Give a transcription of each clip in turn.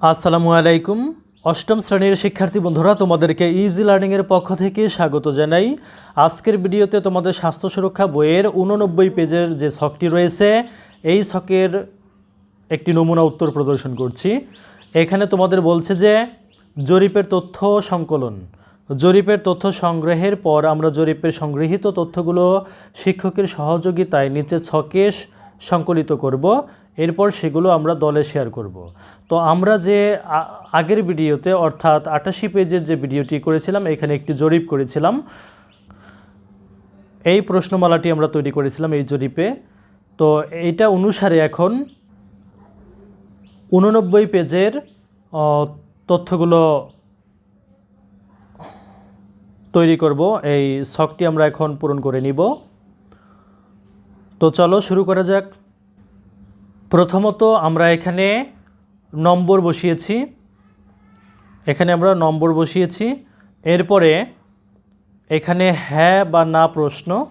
আসসালামু আলাইকুম। অষ্টম শ্রেণির শিক্ষার্থী বন্ধুরা, তোমাদেরকে ইজি লার্নিংয়ের পক্ষ থেকে স্বাগত জানাই। আজকের ভিডিওতে তোমাদের স্বাস্থ্য সুরক্ষা বইয়ের উননব্বই পেজের যে ছকটি রয়েছে, এই ছকের একটি নমুনা উত্তর প্রদর্শন করছি। এখানে তোমাদের বলছে যে, জরিপের তথ্য সংকলন। জরিপের তথ্য সংগ্রহের পর আমরা জরিপের সংগৃহীত তথ্যগুলো শিক্ষকের সহযোগিতায় নিচে ছকে স- সংকলিত করব, এরপর সেগুলো আমরা দলে শেয়ার করব। তো আমরা যে আগের ভিডিওতে, অর্থাৎ আটাশি পেজের যে ভিডিওটি করেছিলাম, এখানে একটি জরিপ করেছিলাম। এই প্রশ্নমালাটি আমরা তৈরি করেছিলাম এই জরিপে। তো এইটা অনুসারে এখন উননব্বই পেজের তথ্যগুলো তৈরি করব। এই ছকটি আমরা এখন পূরণ করে নিব। তো চলো শুরু করা যাক। প্রথমত আমরা এখানে নম্বর বসিয়েছি। এখানে আমরা নম্বর বসিয়েছি। এরপরে এখানে হ্যাঁ বা না প্রশ্ন,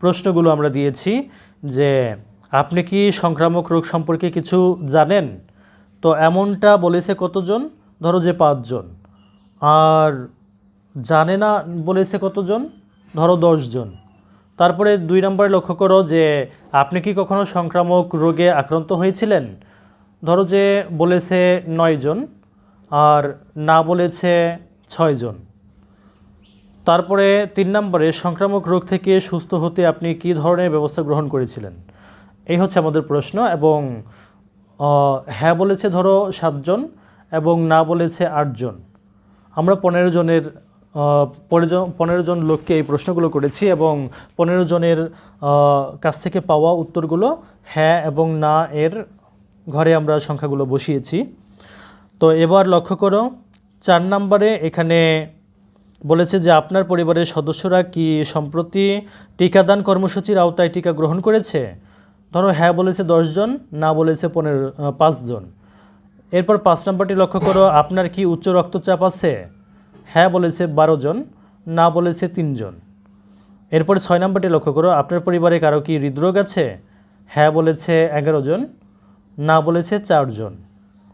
প্রশ্নগুলো আমরা দিয়েছি যে, আপনি কি সংক্রামক রোগ সম্পর্কে কিছু জানেন? তো এমনটা বলেছে কতজন? ধরো যে পাঁচজন। আর জানে না বলেছে কতজন? ধরো দশজন। তারপরে দুই নম্বরে লক্ষ্য করো যে, আপনি কি কখনো সংক্রামক রোগে আক্রান্ত হয়েছিলেন? ধরো যে বলেছে নয়জন আর না বলেছে ছয়জন তারপরে তিন নম্বরে, সংক্রামক রোগ থেকে সুস্থ হতে আপনি কী ধরনের ব্যবস্থা গ্রহণ করেছিলেন? এই হচ্ছে আমাদের প্রশ্ন, এবং হ্যাঁ বলেছে ধরো সাতজন এবং না বলেছে আটজন আমরা পনেরো জনের পনেরো জন- জন লোককে এই প্রশ্নগুলো করেছি এবং পনেরো জনের কাছ থেকে পাওয়া উত্তরগুলো হ্যাঁ এবং না এর ঘরে আমরা সংখ্যাগুলো বসিয়েছি। তো এবার লক্ষ্য করো, চার নম্বরে এখানে বলেছে যে আপনার পরিবারের সদস্যরা কি সম্প্রতি টিকাদান কর্মসূচির আওতায় টিকা গ্রহণ করেছে? ধরো হ্যাঁ বলেছে দশজন না বলেছে পনেরো পাঁচজন এরপর পাঁচ নম্বরটি লক্ষ্য করো, আপনার কি উচ্চ রক্তচাপ আছে? হ্যাঁ বলেছে বারো জন, না বলেছে তিনজন এরপরে ছয় নম্বরটি লক্ষ্য করো, আপনার পরিবারে কারও কি হৃদরোগ আছে? হ্যাঁ বলেছে এগারো জন, না বলেছে চারজন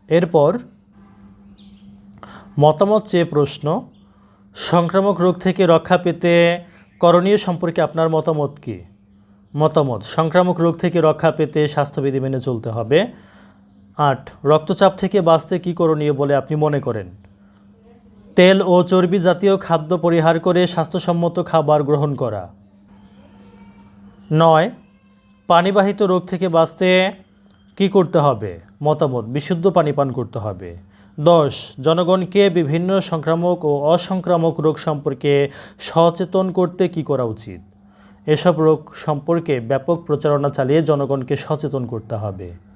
এরপর মতামত চেয়ে প্রশ্ন, সংক্রামক রোগ থেকে রক্ষা পেতে করণীয় সম্পর্কে আপনার মতামত কী? মতামত, সংক্রামক রোগ থেকে রক্ষা পেতে স্বাস্থ্যবিধি মেনে চলতে হবে। আট, রক্তচাপ থেকে বাঁচতে কী করণীয় বলে আপনি মনে করেন? তেল ও চর্বি জাতীয় খাদ্য পরিহার করে স্বাস্থ্যসম্মত খাবার গ্রহণ করা। নয়, পানিবাহিত রোগ থেকে বাঁচতে কী করতে হবে? মতামত, বিশুদ্ধ পানি পান করতে হবে। দশ, জনগণকে বিভিন্ন সংক্রামক ও অসংক্রামক রোগ সম্পর্কে সচেতন করতে কী করা উচিত? এসব রোগ সম্পর্কে ব্যাপক প্রচারণা চালিয়ে জনগণকে সচেতন করতে হবে।